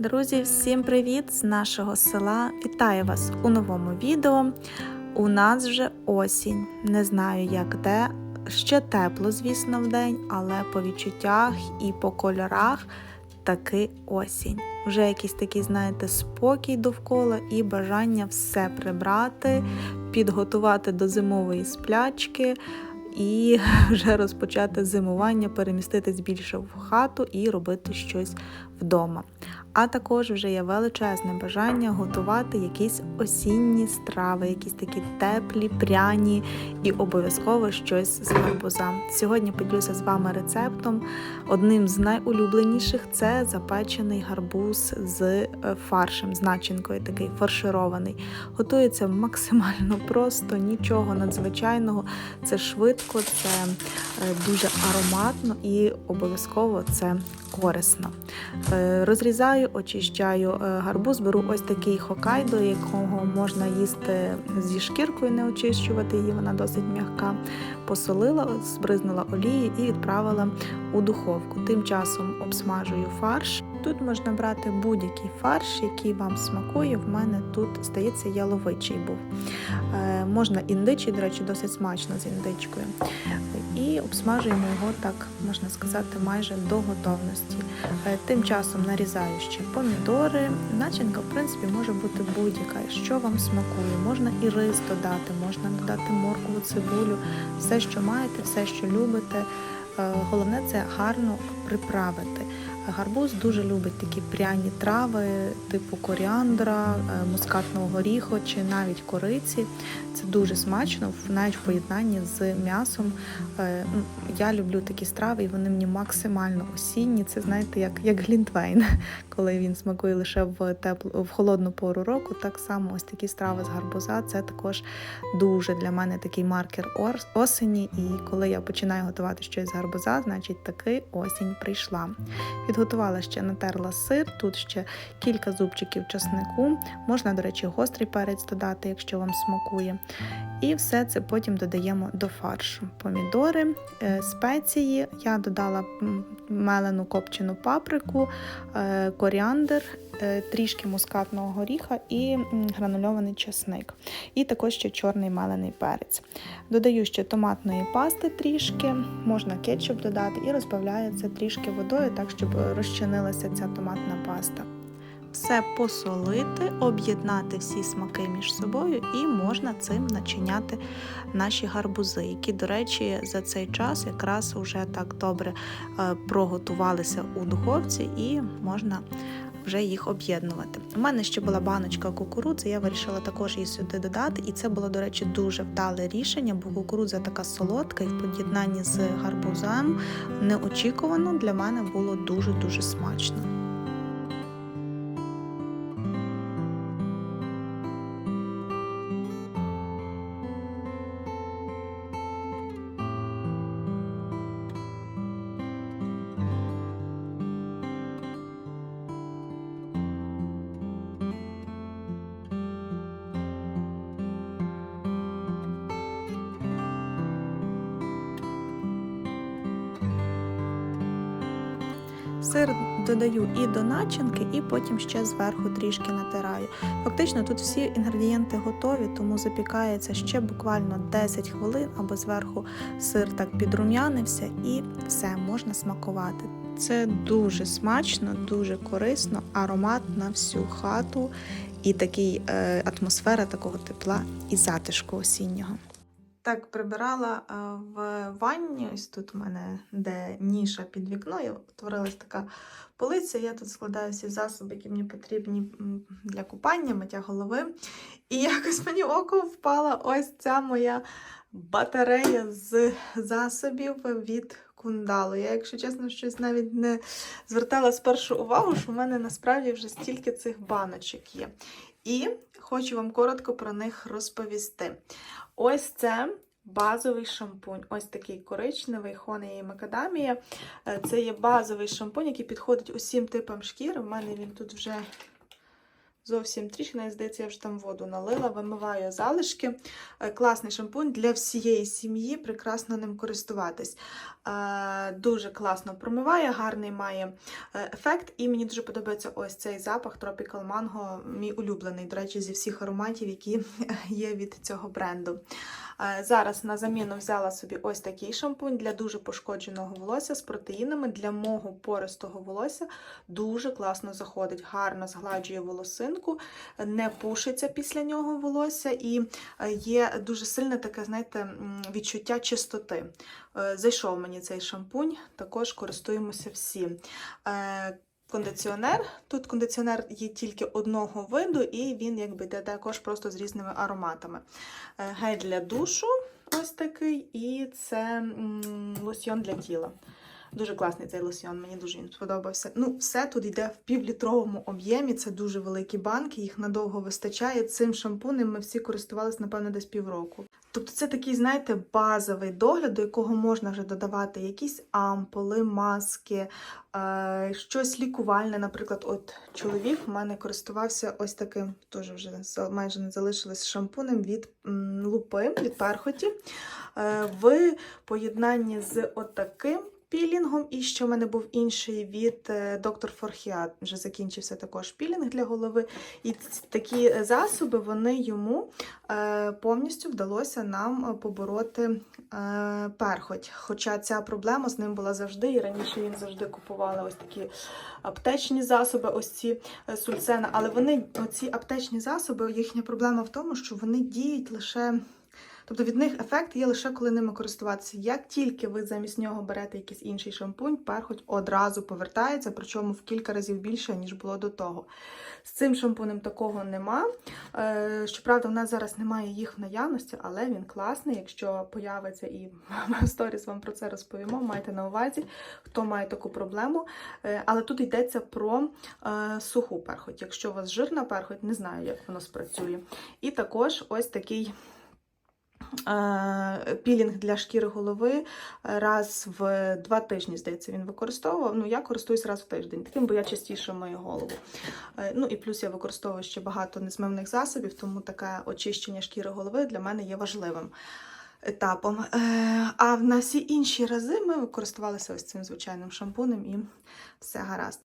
Друзі, всім привіт з нашого села! Вітаю вас у новому відео. У нас вже осінь. Не знаю, як де. Ще тепло, звісно, в день, але по відчуттях і по кольорах таки осінь. Вже якийсь такий, знаєте, спокій довкола і бажання все прибрати, підготувати до зимової сплячки і вже розпочати зимування, переміститись більше в хату і робити щось вдома. А також вже є величезне бажання готувати якісь осінні страви, якісь такі теплі, пряні і обов'язково щось з гарбуза. Сьогодні поділюся з вами рецептом. Одним з найулюбленіших це запечений гарбуз з е, фаршем, з начинкою, такий фарширований. Готується максимально просто, нічого надзвичайного. Це швидко, це е, дуже ароматно і обов'язково це корисно. Е, Розрізаю, очищаю е, гарбуз, беру ось такий хокайдо, якого можна їсти зі шкіркою, не очищувати її, вона досить м'яка. Посолила, збризнула олії і відправила у духовку. Тим часом обсмажую фарш. Тут можна брати будь-який фарш, який вам смакує. В мене тут, здається, яловичий був. Е, можна індичий, до речі, досить смачно з індичкою. І обсмажуємо його так, можна сказати, майже до готовності. Е, Тим часом нарізаю ще помідори. Начинка, в принципі, може бути будь-яка, що вам смакує. Можна і рис додати, можна додати моркву, цибулю, все, що маєте, все, що любите. Е, Головне це гарно приправити. Гарбуз дуже любить такі пряні трави, типу коріандра, е, мускатного горіху чи навіть кориці. Це дуже смачно, навіть в поєднанні з м'ясом. Е, Я люблю такі страви, і вони мені максимально осінні. Це знаєте, як, як глінтвейн, коли він смакує лише в теплу в холодну пору року. Так само ось такі страви з гарбуза. Це також дуже для мене такий маркер осені. І коли я починаю готувати щось з гарбуза, значить таки осінь прийшла. Підготувала ще натерла сир, тут ще кілька зубчиків часнику. Можна, до речі, гострий перець додати, якщо вам смакує. І все це потім додаємо до фаршу. Помідори, е, спеції. Я додала мелену копчену паприку, е, коріандр, трішки мускатного горіха і гранульований чесник. І також ще чорний мелений перець. Додаю ще томатної пасти трішки, можна кетчуп додати і розбавляю це трішки водою, так щоб розчинилася ця томатна паста. Все посолити, об'єднати всі смаки між собою, і можна цим начиняти наші гарбузи, які, до речі, за цей час якраз вже так добре е, проготувалися у духовці, і можна вже їх об'єднувати. У мене ще була баночка кукурудзи, я вирішила також її сюди додати, і це було, до речі, дуже вдале рішення, бо кукурудза така солодка, і в поєднанні з гарбузом неочікувано для мене було дуже-дуже смачно. Додаю і до начинки, і потім ще зверху трішки натираю. Фактично тут всі інгредієнти готові, тому запікається ще буквально 10 хвилин, або зверху сир так підрум'янився і все можна смакувати. Це дуже смачно, дуже корисно, аромат на всю хату і такий е, атмосфера такого тепла і затишку осіннього. Так, прибирала е, в ванні. Ось тут у мене де ніша під вікною, утворилась така полиця. Я тут складаю всі засоби, які мені потрібні для купання, миття голови. І якось мені око впала ось ця моя батарея з засобів від кундалу. Я, якщо чесно, щось навіть не звертала спершу увагу, що в мене насправді вже стільки цих баночок є. І хочу вам коротко про них розповісти. Ось це базовий шампунь. Ось такий коричневий, хонея і макадамія. Е, Це є базовий шампунь, який підходить усім типам шкіри. У мене він тут вже Зовсім трішки, навіть здається, я вже там воду налила, вимиваю залишки. Е, Класний шампунь для всієї сім'ї, прекрасно ним користуватись. Е, Дуже класно промиває, гарний має е, ефект. І мені дуже подобається ось цей запах Tropical Mango, мій улюблений, до речі, зі всіх ароматів, які є від цього бренду. Е, Зараз на заміну взяла собі ось такий шампунь для дуже пошкодженого волосся з протеїнами. Для мого пористого волосся дуже класно заходить, гарно згладжує волосинку, не пушиться після нього волосся і е, є дуже сильне таке, знаєте, відчуття чистоти. Е, Зайшов мені цей шампунь, також користуємося всі. Кондиціонер. Тут кондиціонер є тільки одного виду, і він якби йде також просто з різними ароматами. Е, Гель для душу, ось такий, і це лосьйон для тіла. Дуже класний цей лосьйон, мені дуже він сподобався. Ну, все тут йде в півлітровому об'ємі, це дуже великі банки, їх надовго вистачає. Цим шампунем ми всі користувалися, напевно, десь півроку. Тобто це такий, знаєте, базовий догляд, до якого можна вже додавати якісь ампули, маски, е, щось лікувальне. Наприклад, от чоловік в мене користувався ось таким, теж вже майже не залишилось шампунем від лупи, від перхоті. Е, в поєднанні з отаким пілінгом, і ще в мене був інший від е, доктор Форхіат. Вже закінчився також пілінг для голови. І такі засоби вони йому е, повністю вдалося нам е, побороти е, перхоть. Хоча ця проблема з ним була завжди, і раніше він завжди купували ось такі аптечні засоби, ось ці е, сульцена. Але вони, оці аптечні засоби, їхня проблема в тому, що вони діють лише. Тобто від них ефект є лише коли ними користуватися. Як тільки ви замість нього берете якийсь інший шампунь, перхоть одразу повертається, причому в кілька разів більше, ніж було до того. З цим шампунем такого нема. Е, Щоправда, в нас зараз немає їх в наявності, але він класний. Якщо появиться і в сторіс вам про це розповімо, майте на увазі, хто має таку проблему. Е, Але тут йдеться про е, суху перхоть. Якщо у вас жирна перхоть, не знаю, як воно спрацює. І також ось такий пілінг для шкіри голови раз в два тижні, здається, він використовував. Ну, я користуюсь раз в тиждень, таким, бо я частіше мию голову. Е, Ну і плюс я використовую ще багато незмивних засобів, тому таке очищення шкіри голови для мене є важливим етапом. Е, А на всі інші рази ми користувалися ось цим звичайним шампунем і все гаразд.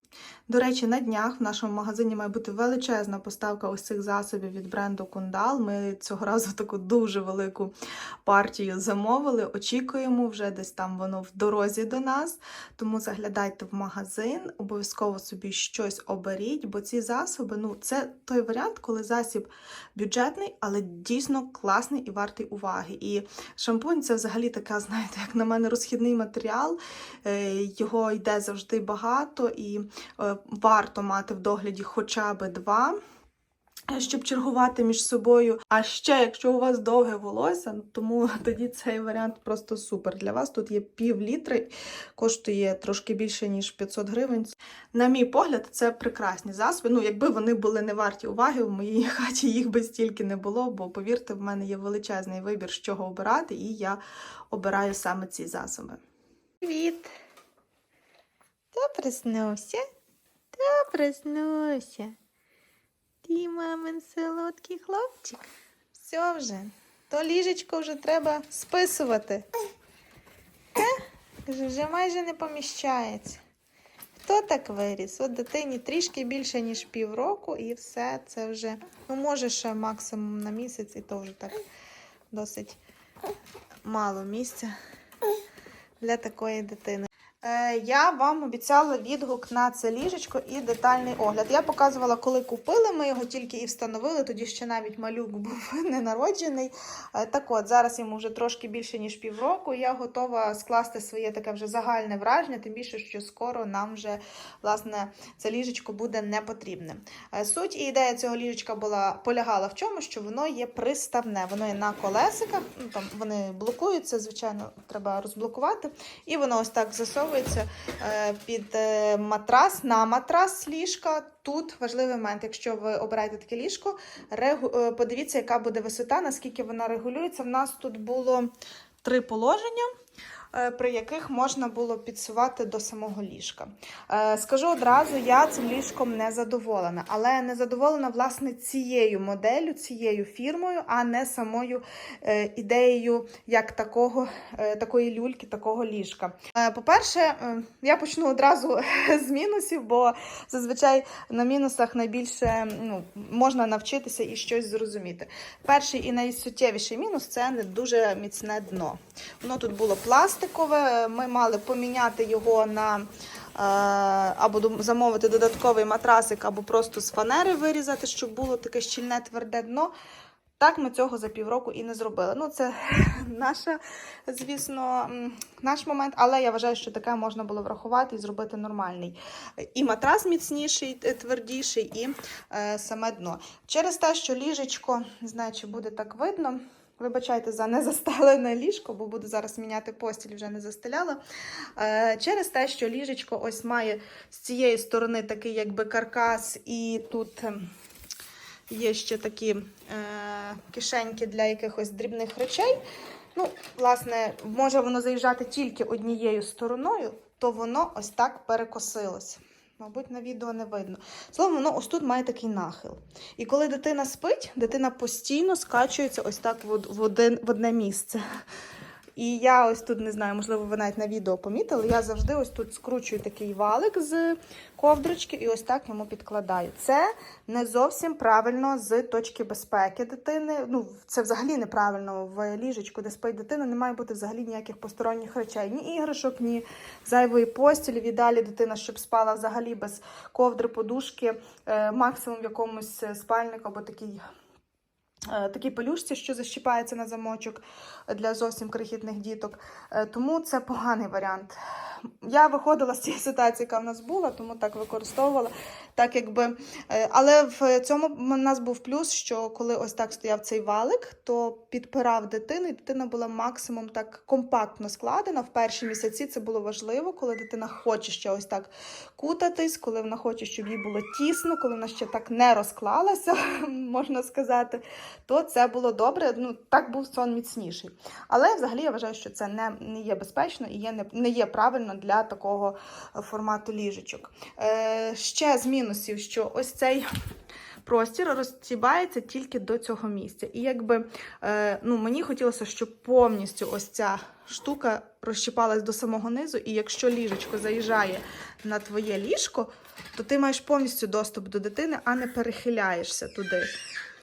До речі, на днях в нашому магазині має бути величезна поставка ось цих засобів від бренду Кундал. Ми цього разу таку дуже велику партію замовили. Очікуємо, вже десь там воно в дорозі до нас. Тому заглядайте в магазин, обов'язково собі щось оберіть, бо ці засоби ну, це той варіант, коли засіб бюджетний, але дійсно класний і вартий уваги. І шампунь це взагалі така, знаєте, як на мене, розхідний матеріал. Е, Його йде завжди багато і е, варто мати в догляді хоча б два. е, Щоб чергувати між собою. А ще, якщо у вас довге волосся, тому тоді цей варіант просто супер. Для вас тут є пів літри, коштує трошки більше, ніж 500 гривень. На мій погляд, це прекрасні засоби. Ну, якби вони були не варті уваги, в моїй хаті їх би стільки не було, бо повірте, в мене є величезний вибір, з чого обирати, і я обираю саме ці засоби. Привіт! Ти приснувся? Ти приснувся. Ти мамин солодкий хлопчик. Все вже. То ліжечко вже треба списувати. Та? Каже, вже майже не поміщається. Хто так виріс? От дитині трішки більше, ніж півроку, і все це вже, ну, може, ще максимум на місяць, і то вже так досить мало місця для такої дитини. Е, Я вам обіцяла відгук на це ліжечко і детальний огляд. Я показувала, коли купили. Ми його тільки і встановили. Тоді ще навіть малюк був ненароджений. Е, Так от, зараз йому вже трошки більше ніж півроку. Я готова скласти своє таке вже загальне враження, тим більше, що скоро нам вже власне це ліжечко буде не потрібне. Е, Суть і ідея цього ліжечка була полягала в чому, що воно є приставне, воно є на колесиках. Ну там вони блокуються, звичайно, треба розблокувати. І воно ось так засовується е, під е, матрас, на матрас ліжка. Тут важливий момент, якщо ви обираєте таке ліжко, е, подивіться, яка буде висота, наскільки вона регулюється. В нас тут було три положення. Е, при яких можна було підсувати до самого ліжка. Е, Скажу одразу, я цим ліжком не задоволена, але не задоволена власне цією моделлю, цією фірмою, а не самою е, ідеєю як такого, такої люльки, такого ліжка. По-перше, я почну одразу з мінусів, бо зазвичай на мінусах найбільше ну, можна навчитися і щось зрозуміти. Перший і найсуттєвіший мінус це не дуже міцне дно. Воно тут було пластикове. Ми мали поміняти його на е, або замовити додатковий матрасик, або просто з фанери вирізати, щоб було таке щільне тверде дно. Так ми цього за півроку і не зробили. Ну, це наша, звісно, наш момент, але я вважаю, що таке можна було врахувати і зробити нормальний. І матрас міцніший, е, твердіший, і е, саме дно. Через те, що ліжечко, не знаю, чи буде так видно. Вибачайте за незастелене ліжко, бо буду зараз міняти постіль, вже не застеляла. Е, через те, що ліжечко ось має з цієї сторони такий якби каркас, і тут ем, є ще такі е, кишеньки для якихось дрібних речей. Ну, власне, може воно заїжджати тільки однією стороною, то воно ось так перекосилось. Мабуть, на відео не видно. Словом, воно ось тут має такий нахил. І коли дитина спить, дитина постійно скачується ось так в, один, в одне місце. І я ось тут не знаю, можливо, ви навіть на відео помітили. Я завжди ось тут скручую такий валик з ковдрочки і ось так йому підкладаю. Це не зовсім правильно з точки безпеки дитини. Ну, це взагалі неправильно в ліжечку, де спить дитина, не має бути взагалі ніяких посторонніх речей, ні іграшок, ні зайвої постілі. В ідеалі дитина, щоб спала взагалі без ковдри, подушки, е, максимум в якомусь спальнику або такий. Е, Такі пелюшці, що защіпається на замочок для зовсім крихітних діток. Е, Тому це поганий варіант. Я виходила з цієї ситуації, яка в нас була, тому так використовувала. Так якби, е, але в цьому в нас був плюс, що коли ось так стояв цей валик, то підпирав дитину, і дитина була максимум так компактно складена. В перші місяці це було важливо, коли дитина хоче ще ось так кутатись, коли вона хоче, щоб їй було тісно, коли вона ще так не розклалася, можна сказати, то це було добре. Ну так був сон міцніший. Але взагалі я вважаю, що це не, не є безпечно і є не, не є правильно для такого формату ліжечок. Е, ще з мінусів, що ось цей. Простір розтібається тільки до цього місця. І якби е, ну, мені хотілося, щоб повністю ось ця штука розщіпалась до самого низу, і якщо ліжечко заїжджає на твоє ліжко, то ти маєш повністю доступ до дитини, а не перехиляєшся туди.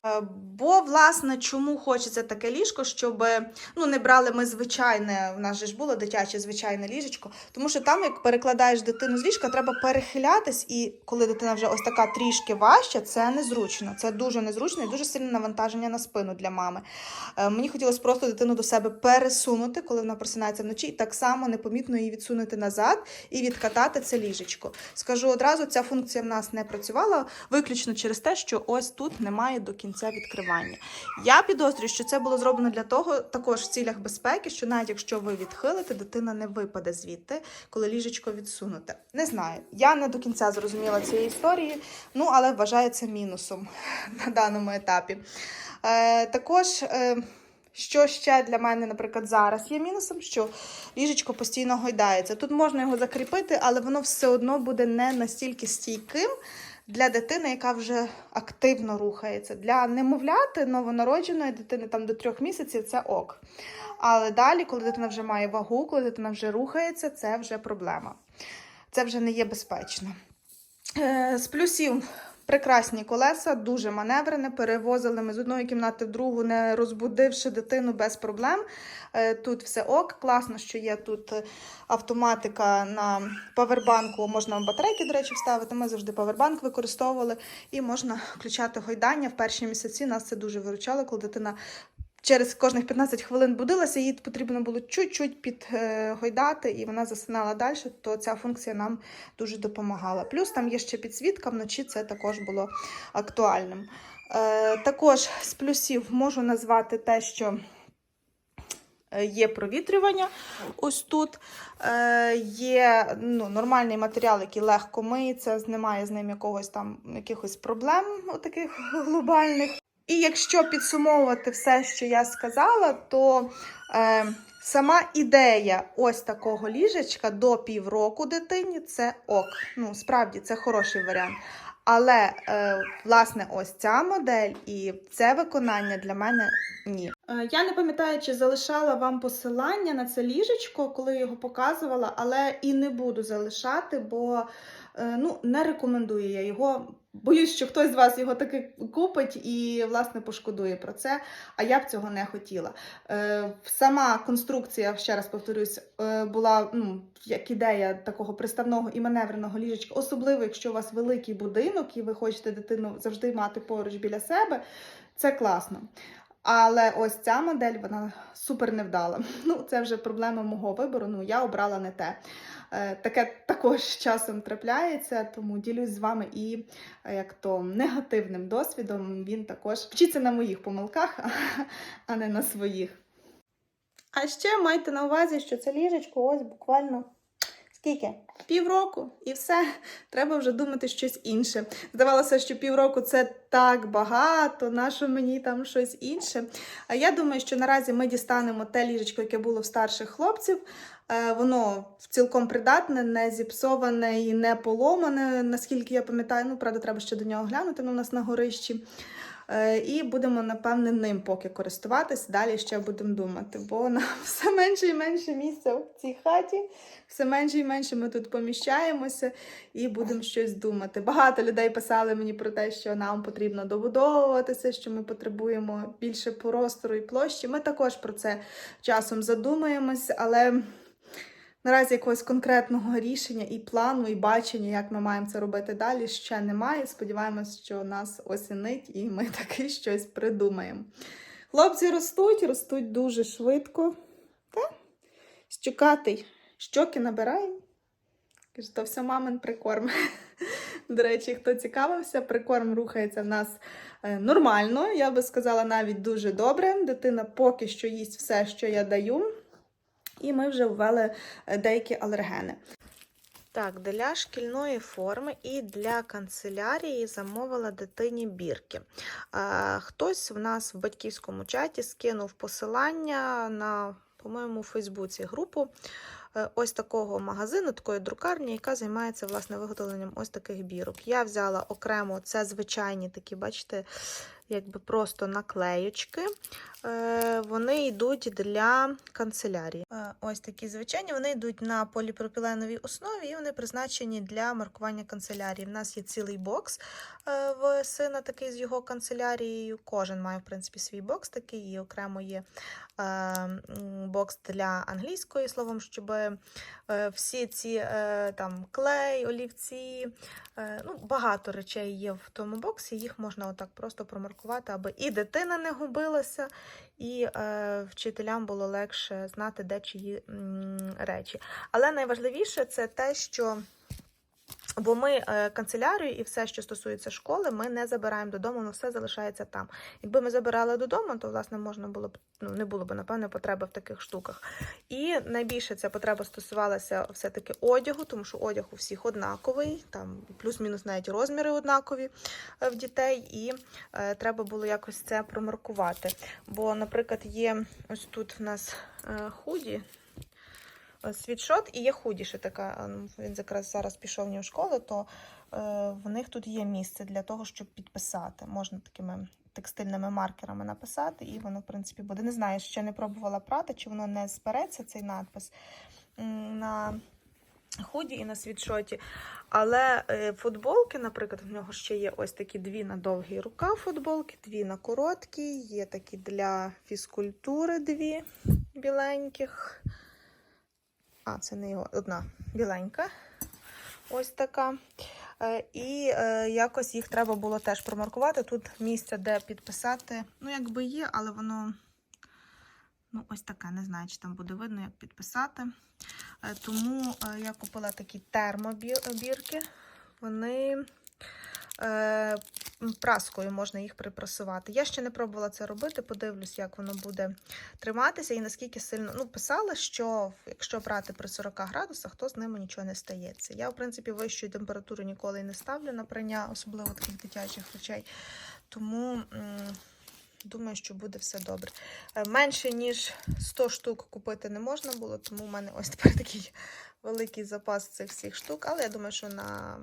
Е, Бо, власне, чому хочеться таке ліжко, щоб ну, не брали ми звичайне, в нас же ж було дитяче звичайне ліжечко, тому що там, як перекладаєш дитину з ліжка, треба перехилятись, і коли дитина вже ось така трішки важча, це незручно. Це дуже незручно і дуже сильне навантаження на спину для мами. Е, Мені хотілося просто дитину до себе пересунути, коли вона просинається вночі, і так само непомітно її відсунути назад і відкатати це ліжечко. Скажу одразу, ця функція в нас не працювала виключно через те, що ось тут немає до кінця відкривання. Я підозрюю, що це було зроблено для того, також в цілях безпеки, що навіть якщо ви відхилите, дитина не випаде звідти, коли ліжечко відсунуте. Не знаю. Я не до кінця зрозуміла цієї історії, ну але вважаю це мінусом на даному етапі. Е, також. Е, що ще для мене, наприклад, зараз є мінусом, що ліжечко постійно гойдається. Тут можна його закріпити, але воно все одно буде не настільки стійким для дитини, яка вже активно рухається. Для немовляти новонародженої дитини там до трьох місяців це ок. Але далі, коли дитина вже має вагу, коли дитина вже рухається, це вже проблема. Це вже не є безпечно. Е, З плюсів прекрасні колеса, дуже маневрене. Перевозили ми з одної кімнати в другу, не розбудивши дитину без проблем. Е, Тут все ок. Класно, що є тут е, автоматика на павербанку. Можна батарейки, до речі, вставити. Ми завжди павербанк використовували і можна включати гойдання. В перші місяці нас це дуже виручало, коли дитина. Через кожних 15 хвилин будилася, їй потрібно було чуть-чуть підгойдати, і вона засинала далі, то ця функція нам дуже допомагала. Плюс там є ще підсвітка, вночі це також було актуальним. Е, також з плюсів можу назвати те, що е, є провітрювання ось тут. Е, є ну, нормальний матеріал, який легко миється, немає з ним якогось там якихось проблем таких глобальних. І якщо підсумовувати все, що я сказала, то е, Сама ідея ось такого ліжечка до півроку дитині це ок. Ну, справді, це хороший варіант. Але, е, власне, ось ця модель і це виконання для мене ні. Е, Я не пам'ятаю, чи залишала вам посилання на це ліжечко, коли його показувала, але і не буду залишати, бо е, ну, не рекомендую я його. Боюсь, що хтось з вас його таки купить і, власне, пошкодує про це. А я б цього не хотіла. Е, Сама конструкція, ще раз повторюсь, е, була ну, як ідея такого приставного і маневреного ліжечка, особливо, якщо у вас великий будинок і ви хочете дитину завжди мати поруч біля себе. Це класно. Але ось ця модель вона супер невдала. Ну, це вже проблема мого вибору. Ну, я обрала не те. Е, Таке також часом трапляється, тому ділюсь з вами і е, як то негативним досвідом. Він також вчиться на моїх помилках, а не на своїх. А ще майте на увазі, що це ліжечко ось буквально скільки? Півроку і все. Треба вже думати щось інше. Здавалося, що півроку це так багато, нащо мені там щось інше. А я думаю, що наразі ми дістанемо те ліжечко, яке було в старших хлопців. Е, Воно цілком придатне, не зіпсоване і не поломане, наскільки я пам'ятаю. Ну, правда, треба ще до нього глянути. Ну, у нас на горищі. Е, І будемо, напевне, ним поки користуватись. Далі ще будемо думати, бо нам все менше і менше місця в цій хаті, все менше і менше ми тут поміщаємося і будемо щось думати. Багато людей писали мені про те, що нам потрібно добудовуватися, що ми потребуємо більше простору і площі. Ми також про це часом задумаємось, але. Наразі якогось конкретного рішення і плану, і бачення, як ми маємо це робити далі, ще немає. Сподіваємось, що нас осінить і ми таки щось придумаємо. Хлопці ростуть, ростуть дуже швидко. Та? Щукатий, щоки набираємо. Каже, то все мамин прикорм. До речі, хто цікавився, прикорм рухається в нас е, нормально. Я би сказала, навіть дуже добре. Дитина поки що їсть все, що я даю. І ми вже ввели е, деякі алергени. Так, для шкільної форми і для канцелярії замовила дитині бірки. Хтось в нас в батьківському чаті скинув посилання на, по-моєму, Фейсбуці групу е, ось такого магазину, такої друкарні, яка займається власне виготовленням ось таких бірок. Я взяла окремо це звичайні такі, бачите, якби просто наклеючки. Е, Вони йдуть для канцелярії. Е, Ось такі звичайні, вони йдуть на поліпропіленовій основі і вони призначені для маркування канцелярії. У нас є цілий бокс е, в сина такий з його канцелярією. Кожен має, в принципі, свій бокс такий, і окремо є бокс для англійської, словом, щоб всі ці там клей, олівці, ну, багато речей є в тому боксі, їх можна отак просто промаркувати, аби і дитина не губилася, і е, вчителям було легше знати, де чиї м, речі. Але найважливіше це те, що. Бо ми е, канцелярію і все, що стосується школи, ми не забираємо додому, воно все залишається там. Якби ми забирали додому, то власне можна було б ну не було б напевно потреби в таких штуках. І найбільше ця потреба стосувалася все-таки одягу, тому що одяг у всіх однаковий, там плюс-мінус навіть розміри однакові е, в дітей, і е, треба було якось це промаркувати. Бо, наприклад, є ось тут в нас е, худі. Е, Світшот і є худі, ще така. е, ну, Він якраз зараз пішов в нього в школу, то е, в них тут є місце для того, щоб підписати. Можна такими текстильними маркерами написати, і воно, в принципі, буде. Не знаю, ще не пробувала прати, чи воно не спереться цей надпис на худі і на світшоті. Але футболки, наприклад, в нього ще є ось такі дві на довгий рукав футболки, дві на короткі, є такі для фізкультури дві біленьких. А, це не його одна біленька. Ось така. Е, І е, якось їх треба було теж промаркувати. Тут місце, де підписати. Ну, якби є, але воно ну, ось таке. Не знаю, чи там буде видно, як підписати. Е, Тому я купила такі термобірки. Вони праскою можна їх припрасувати. Я ще не пробувала це робити, подивлюсь, як воно буде триматися і наскільки сильно. Ну, писали, що якщо брати при 40 градусах, то з ними нічого не стається. Я, в принципі, вищої температури ніколи не ставлю на прання, особливо таких дитячих речей. Тому думаю, що буде все добре. Е, Менше, ніж 100 штук купити не можна було, тому в мене ось тепер такий великий запас цих всіх штук. Але я думаю, що на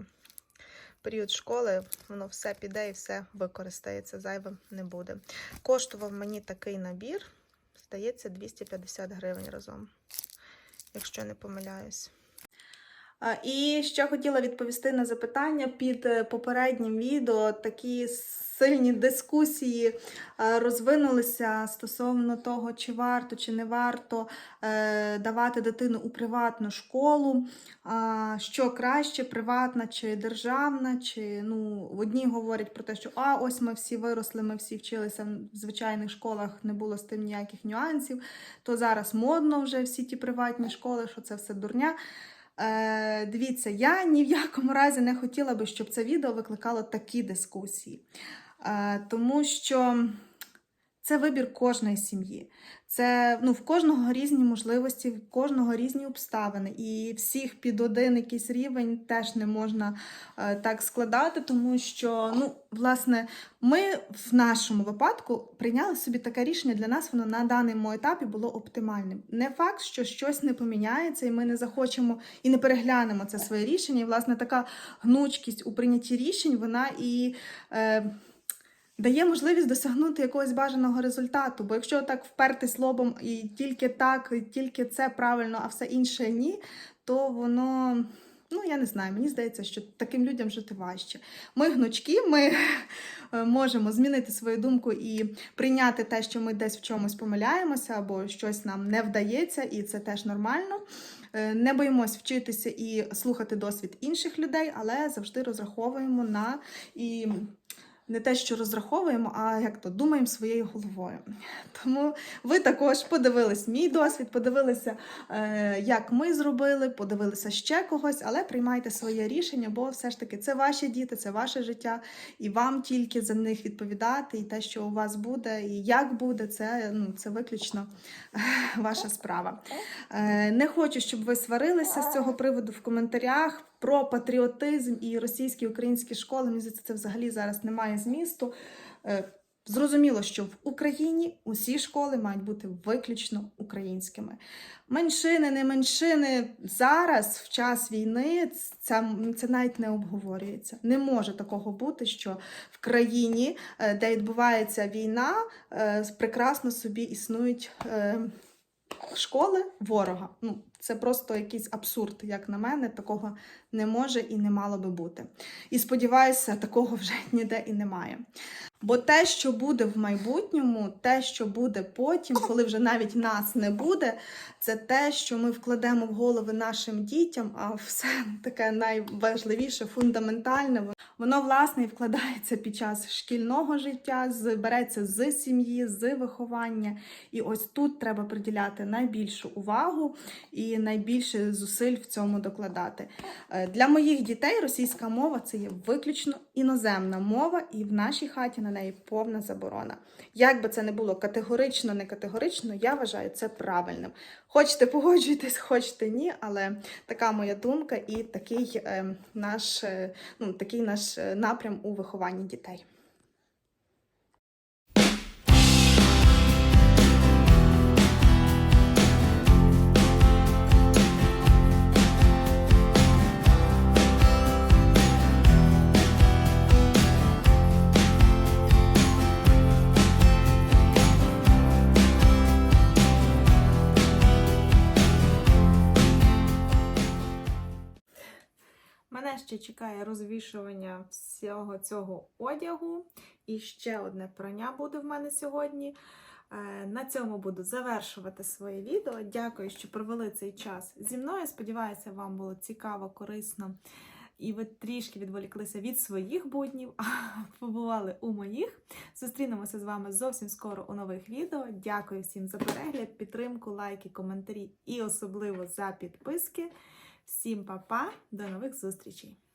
період школи воно все піде і все використається, зайвим не буде. Коштував мені такий набір, здається, 250 гривень разом, якщо не помиляюсь. І ще хотіла відповісти на запитання під е, попереднім відео. Такі сильні дискусії е, розвинулися стосовно того, чи варто чи не варто е, давати дитину у приватну школу. Що краще, приватна чи державна, чи ну одні говорять про те, що а ось ми всі виросли, ми всі вчилися в звичайних школах, не було з тим ніяких нюансів. То зараз модно вже всі ті приватні школи, що це все дурня. Е, дивіться, я ні в якому разі не хотіла би, щоб це відео викликало такі дискусії. Тому що це вибір кожної сім'ї. Це ну, в кожного різні можливості, в кожного різні обставини. І всіх під один якийсь рівень теж не можна е, так складати, тому що, ну, власне, ми в нашому випадку прийняли собі таке рішення. Для нас воно на даному етапі було оптимальним. Не факт, що щось не поміняється, і ми не захочемо і не переглянемо це своє рішення. І, власне, така гнучкість у прийнятті рішень, вона і. Е, Дає можливість досягнути якогось бажаного результату. Бо якщо так впертись лобом і тільки так, і тільки це правильно, а все інше ні, то воно, ну я не знаю, мені здається, що таким людям жити важче. Ми гнучки, ми е, можемо змінити свою думку і прийняти те, що ми десь в чомусь помиляємося, або щось нам не вдається, і це теж нормально. Е, Не боїмось вчитися і слухати досвід інших людей, але завжди розраховуємо на і не те, що розраховуємо, а як то думаємо своєю головою. Тому ви також подивились мій досвід, подивилися, е, як ми зробили, подивилися ще когось, але приймайте своє рішення, бо все ж таки це ваші діти, це ваше життя, і вам тільки за них відповідати, і те, що у вас буде, і як буде, це, ну, це виключно е, ваша справа. Е, Не хочу, щоб ви сварилися з цього приводу в коментарях про патріотизм і російські українські школи. Мені здається, це взагалі зараз немає змісту. Е, Зрозуміло, що в Україні усі школи мають бути виключно українськими. Меншини, не меншини зараз, в час війни, це, це навіть не обговорюється. Не може такого бути, що в країні, е, де відбувається війна, е, прекрасно собі існують школи ворога. Ну, це просто якийсь абсурд, як на мене, такого не може і не мало би бути. І сподіваюся, такого вже ніде і немає. Бо те, що буде в майбутньому, те, що буде потім, коли вже навіть нас не буде, це те, що ми вкладемо в голови нашим дітям, а все таке найважливіше, фундаментальне, воно власне і вкладається під час шкільного життя, з- береться з сім'ї, з виховання. І ось тут треба приділяти найбільшу увагу і найбільше зусиль в цьому докладати. Е, Для моїх дітей російська мова це є виключно іноземна мова, і в нашій хаті на неї повна заборона. Як би це не було категорично, не категорично, я вважаю це правильним. Хочете погоджуйтесь, хочете ні, але така моя думка і такий е, наш, е, ну, такий наш напрям у вихованні дітей. Чекає розвішування всього цього одягу. І ще одне прання буде в мене сьогодні. Е, На цьому буду завершувати своє відео. Дякую, що провели цей час зі мною. Сподіваюся, вам було цікаво, корисно. І ви трішки відволіклися від своїх буднів, а побували у моїх. Зустрінемося з вами зовсім скоро у нових відео. Дякую всім за перегляд, підтримку, лайки, коментарі і особливо за підписки. Всім па-па, до нових зустрічей!